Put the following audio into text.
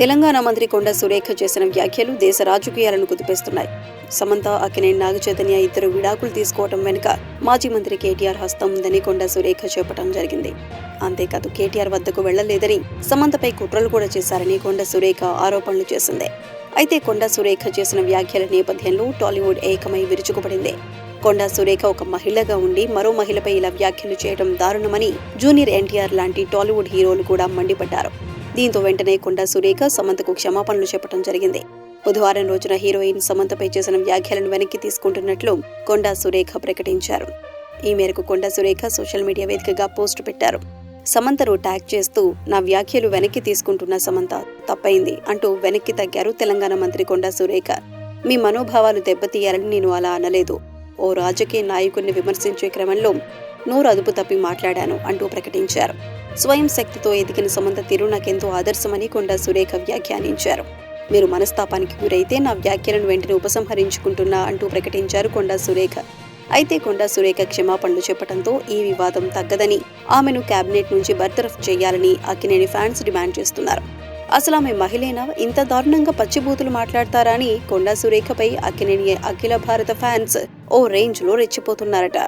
తెలంగాణ మంత్రి కొండ సురేఖ చేసిన వ్యాఖ్యలు దేశ రాజకీయాలను కుదిపేస్తున్నాయి. సమంత అక్కినేని నాగచైతన్య ఇద్దరు విడాకులు తీసుకోవటం వెనుక మాజీ మంత్రి కేటీఆర్ హస్తం ఉందని కొండ సురేఖ చెప్పడం జరిగింది. అంతేకాదు కేటీఆర్ వద్దకు వెళ్ళలేదని సమంతపై కుట్రలు కూడా చేశారని కొండ సురేఖ ఆరోపణలు చేసింది. అయితే కొండ సురేఖ చేసిన వ్యాఖ్యల నేపథ్యంలో టాలీవుడ్ ఏకమై విరుచుకుపడింది. కొండ సురేఖ ఒక మహిళగా ఉండి మరో మహిళపై ఇలా వ్యాఖ్యలు చేయడం దారుణమని జూనియర్ ఎన్టీఆర్ లాంటి టాలీవుడ్ హీరోలు కూడా మండిపడ్డారు. దీంతో వెంటనే కొండ సురేఖ సమంతకు క్షమాపణలు చెప్పడం జరిగింది. బుధవారం రోజున హీరోయిన్ సమంతపై చేసిన వ్యాఖ్యలను వెనక్కి తీసుకుంటున్నట్లు కొండా సురేఖ ప్రకటించారు. ఈ మేరకు కొండా సురేఖ సోషల్ మీడియా వేదికగా పోస్టు పెట్టారు. సమంతను ట్యాగ్ చేస్తూ నా వ్యాఖ్యలు వెనక్కి తీసుకుంటున్న సమంత తప్పైంది అంటూ వెనక్కి తగ్గారు తెలంగాణ మంత్రి కొండా సురేఖ. మీ మనోభావాలు దెబ్బతీయాలని నేను అలా అనలేదు. ఓ రాజకీయ నాయకుడిని విమర్శించే క్రమంలో నోరు అదుపు తప్పి మాట్లాడాను అంటూ ప్రకటించారు. స్వయం శక్తితో ఎదిగిన సమంత తీరు నాకెంతో ఆదర్శమని కొండా సురేఖ వ్యాఖ్యానించారు. మీరు మనస్తాపానికి గురైతే నా వ్యాఖ్యలను వెంటనే ఉపసంహరించుకుంటున్నా అంటూ ప్రకటించారు కొండా సురేఖ. అయితే కొండా సురేఖ క్షమాపణలు చెప్పడంతో ఈ వివాదం తగ్గదని ఆమెను కేబినెట్ నుంచి బర్తరఫ్ చేయాలని అక్కినేని ఫ్యాన్స్ డిమాండ్ చేస్తున్నారు. అసలు ఆమె మహిళేనా? ఇంత దారుణంగా పచ్చిబూతులు మాట్లాడతారా అని కొండా సురేఖపై అక్కినేని అఖిల భారత ఫ్యాన్స్ ఓ రేంజ్లో రెచ్చిపోతున్నారట.